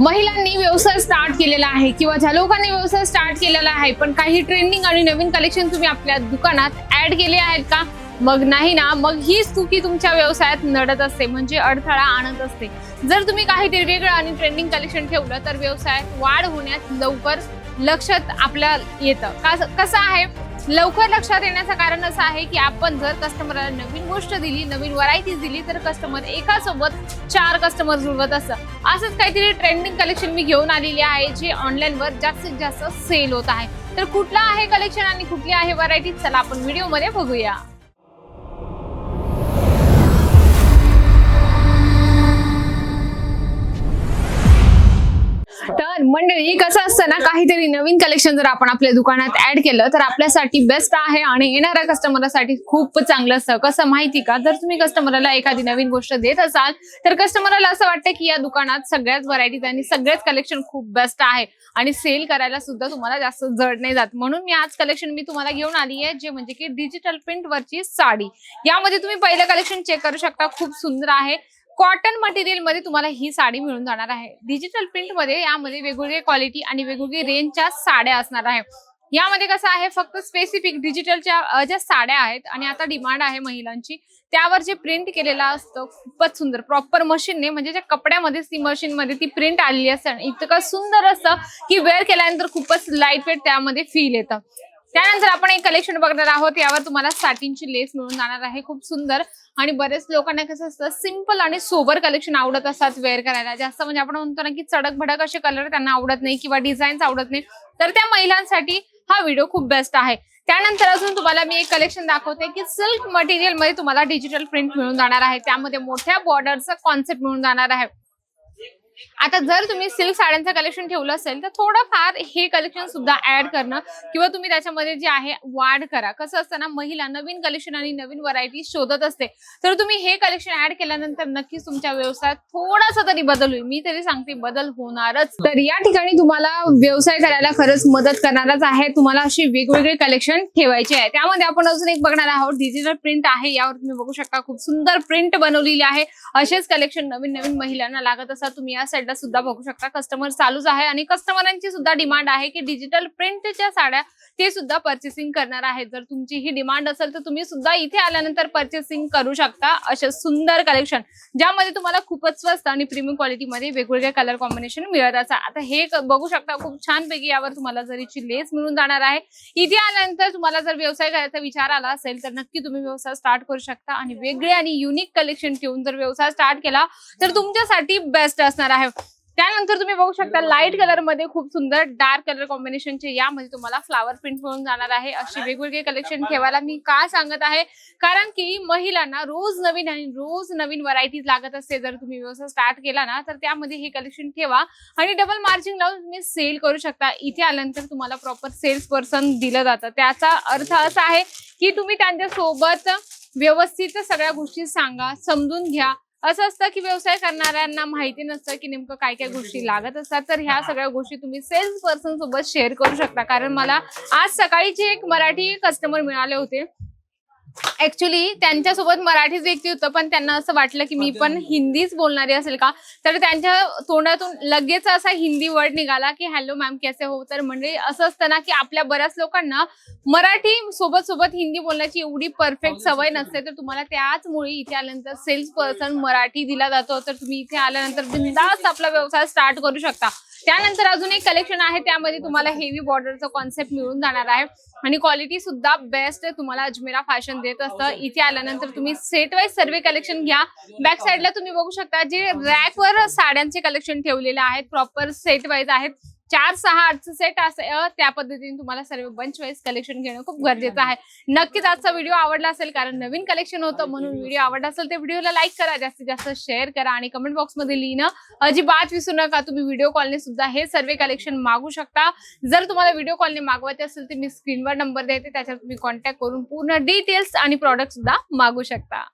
महिलांनी व्यवसाय स्टार्ट केलेला आहे किंवा ज्या लोकांनी व्यवसाय स्टार्ट केलेला आहे पण काही ट्रेंडिंग आणि नवीन कलेक्शन तुम्ही आपल्या दुकानात ऍड केले आहेत का? मग नाही ना मग हीच चुकी तुमच्या व्यवसायात नडत असते म्हणजे अडथळा आणत असते. जर तुम्ही काहीतरी वेगळं आणि ट्रेंडिंग कलेक्शन ठेवलं तर व्यवसायात वाढ होण्यात लवकर लक्षात आपल्या येतं. का- कसं आहे? लवकर लक्षात येण्याचं कारण असं आहे की आपण जर कस्टमरला नवीन गोष्ट दिली नवीन व्हरायटीज दिली तर कस्टमर एका सोबत चार कस्टमर जुळवत असतं असंच काहीतरी ट्रेंडिंग कलेक्शन मी घेऊन आलेली आहे जे ऑनलाईनवर जास्तीत जास्त सेल होत आहे. तर कुठला आहे कलेक्शन आणि कुठली आहे व्हरायटी चला आपण व्हिडिओमध्ये बघूया. तर मंडळी कसं असतं ना काहीतरी नवीन कलेक्शन जर आपण आपल्या दुकानात ऍड केलं तर आपल्यासाठी बेस्ट आहे आणि येणाऱ्या कस्टमरसाठी खूप चांगलं असतं. कसं माहिती का? जर तुम्ही कस्टमरला एखादी नवीन गोष्ट देत असाल तर कस्टमरला असं वाटतं की या दुकानात सगळ्याच व्हरायटीज आणि सगळेच कलेक्शन खूप बेस्ट आहे आणि सेल करायला सुद्धा तुम्हाला जास्त जड नाही जात. म्हणून मी आज कलेक्शन मी तुम्हाला घेऊन आली आहे जे म्हणजे की डिजिटल प्रिंट वरची साडी. यामध्ये तुम्ही पहिलं कलेक्शन चेक करू शकता. खूप सुंदर आहे. कॉटन मटेरियलमध्ये तुम्हाला ही साडी मिळून जाणार आहे. डिजिटल प्रिंटमध्ये यामध्ये वेगवेगळे क्वालिटी आणि वेगवेगळी रेंजच्या साड्या असणार आहे. यामध्ये कसं आहे फक्त स्पेसिफिक डिजिटलच्या ज्या साड्या आहेत आणि आता डिमांड आहे महिलांची त्यावर जे प्रिंट केलेलं असतं खूपच सुंदर प्रॉपर मशीनने म्हणजे ज्या कपड्यामध्ये ती मशीन मध्ये ती प्रिंट आलेली असते आणि इतकं सुंदर असतं की वेअर केल्यानंतर खूपच लाइट वेट त्यामध्ये फील येतं. त्यानंतर आपण एक कलेक्शन बघणार आहोत. यावर तुम्हाला साटिनची लेस मिळून जाणार आहे. खूप सुंदर आणि बरेच लोकांना कसं असतं सिंपल आणि सोबर कलेक्शन आवडत असतात वेअर करायला. जास्त म्हणजे आपण म्हणतो ना की चडक भडक असे कलर त्यांना आवडत नाही किंवा डिझाईन्स आवडत नाही. तर त्या महिलांसाठी हा व्हिडिओ खूप बेस्ट आहे. त्यानंतर अजून तुम्हाला मी एक कलेक्शन दाखवते की सिल्क मटेरियलमध्ये तुम्हाला डिजिटल प्रिंट मिळून जाणार आहे. त्यामध्ये मोठ्या बॉर्डरचा कॉन्सेप्ट मिळून जाणार आहे. आता जर तुम्ही सिल्क साड्यांचं कलेक्शन ठेवलं असेल तर थोडंफार हे कलेक्शन सुद्धा ऍड करणं किंवा तुम्ही त्याच्यामध्ये जे आहे वाढ करा. कसं असतं ना महिला नवीन कलेक्शन आणि नवीन व्हरायटी शोधत असते. तर तुम्ही हे कलेक्शन ऍड केल्यानंतर नक्कीच तुमच्या व्यवसायात थोडासा तरी बदल होईल. मी तरी सांगते बदल होणारच. तर या ठिकाणी तुम्हाला व्यवसाय करायला खरंच मदत करणारच आहे. तुम्हाला अशी वेगवेगळे कलेक्शन ठेवायचे आहे. त्यामध्ये आपण अजून एक बघणार आहोत डिजिटल प्रिंट आहे. यावर तुम्ही बघू शकता खूप सुंदर प्रिंट बनवलेली आहे. असेच कलेक्शन नवीन नवीन महिलांना लागत असतात. तुम्ही या साईडला सुद्धा बघू शकता. कस्टमर चालूच आहे आणि कस्टमरांची सुद्धा डिमांड आहे की डिजिटल प्रिंटच्या साड्या ते सुद्धा पर्चेसिंग करणार आहेत. जर तुमची ही डिमांड असेल तर तुम्ही सुद्धा इथे आल्यानंतर पर्चेसिंग करू शकता असे सुंदर कलेक्शन ज्यामध्ये तुम्हाला खूपच स्वस्त आणि प्रीमियम क्वालिटीमध्ये वेगवेगळे कलर कॉम्बिनेशन मिळत असतात. आता हे बघू शकता खूप छान पैकी यावर तुम्हाला जरीची लेस मिळून जाणार आहे. इथे आल्यानंतर तुम्हाला जर व्यवसाय करायचा विचार आला असेल तर नक्की तुम्ही व्यवसाय स्टार्ट करू शकता. आणि वेगळे आणि युनिक कलेक्शन ठेवून जर व्यवसाय स्टार्ट केला तर तुमच्यासाठी बेस्ट असणार आहे. त्यानंतर तुम्ही बघू शकता लाइट कलरमध्ये खूप सुंदर डार्क कलर कॉम्बिनेशनचे यामध्ये तुम्हाला फ्लावर प्रिंट मिळून जाणार आहे. असे वेगवेगळे कलेक्शन ठेवायला मी का सांगत आहे? कारण की महिलांना रोज नवीन आणि रोज नवीन व्हरायटीज लागत असते. जर तुम्ही व्यवसाय स्टार्ट केला ना तर त्यामध्ये हे कलेक्शन ठेवा आणि डबल मार्जिन लावून तुम्ही सेल करू शकता. इथे आल्यानंतर तुम्हाला प्रॉपर सेल्स पर्सन दिलं जातं. त्याचा अर्थ असा आहे की तुम्ही त्यांच्यासोबत व्यवस्थित सगळ्या गोष्टी सांगा समजून घ्या असं असतं की व्यवसाय करणाऱ्यांना माहिती नसतं की नेमकं काय काय गोष्टी लागत असतात. तर ह्या सगळ्या गोष्टी तुम्ही सेल्स पर्सन सोबत शेअर करू शकता. कारण मला आज सकाळीचे एक मराठी कस्टमर मिळाले होते. ऍक्च्युली त्यांच्यासोबत मराठीच व्यक्ती होतं पण त्यांना असं वाटलं की मी पण हिंदीच बोलणारी असेल का? तर त्यांच्या तोंडातून लगेच असा हिंदी वर्ड निघाला की हॅलो मॅम कैसे हो? तर म्हणजे असं असतं ना की आपल्या बऱ्याच लोकांना मराठी सोबत सोबत हिंदी बोलण्याची एवढी परफेक्ट सवय नसते. तर तुम्हाला त्याचमुळे इथे आल्यानंतर सेल्स पर्सन मराठी दिला जातो. तर तुम्ही इथे आल्यानंतर बिंदास आपला व्यवसाय स्टार्ट करू शकता. त्यानंतर अजून एक कलेक्शन आहे त्यामध्ये तुम्हाला हेवी बॉर्डरचं कॉन्सेप्ट मिळून जाणार आहे. आणि क्वालिटी सुद्धा बेस्ट तुम्हाला अजमेरा फॅशन देत असतं. इथे आल्यानंतर तुम्ही सेट वाईज सर्वे कलेक्शन घ्या. बॅक साईडला तुम्ही बघू शकता जे रॅकवर साड्यांचे कलेक्शन ठेवलेले आहेत प्रॉपर सेट वाईज आहेत. चार सहा आठचं सेट असे अ, त्या पद्धतीने तुम्हाला सर्व बंच वाईज कलेक्शन घेणं खूप गरजेचं आहे. नक्कीच आजचा व्हिडिओ आवडला असेल कारण नवीन कलेक्शन होतं म्हणून व्हिडिओ आवडला असेल तर व्हिडिओला लाईक करा जास्तीत जास्त शेअर करा आणि कमेंट बॉक्समध्ये लिहिणं अजिबात विसरू नका. तुम्ही व्हिडिओ कॉलने सुद्धा हे सर्व कलेक्शन मागू शकता. जर तुम्हाला व्हिडिओ कॉलने मागवायचे असेल तर मी स्क्रीनवर नंबर देते त्याच्यावर तुम्ही कॉन्टॅक्ट करून पूर्ण डिटेल्स आणि प्रॉडक्ट सुद्धा मागू शकता.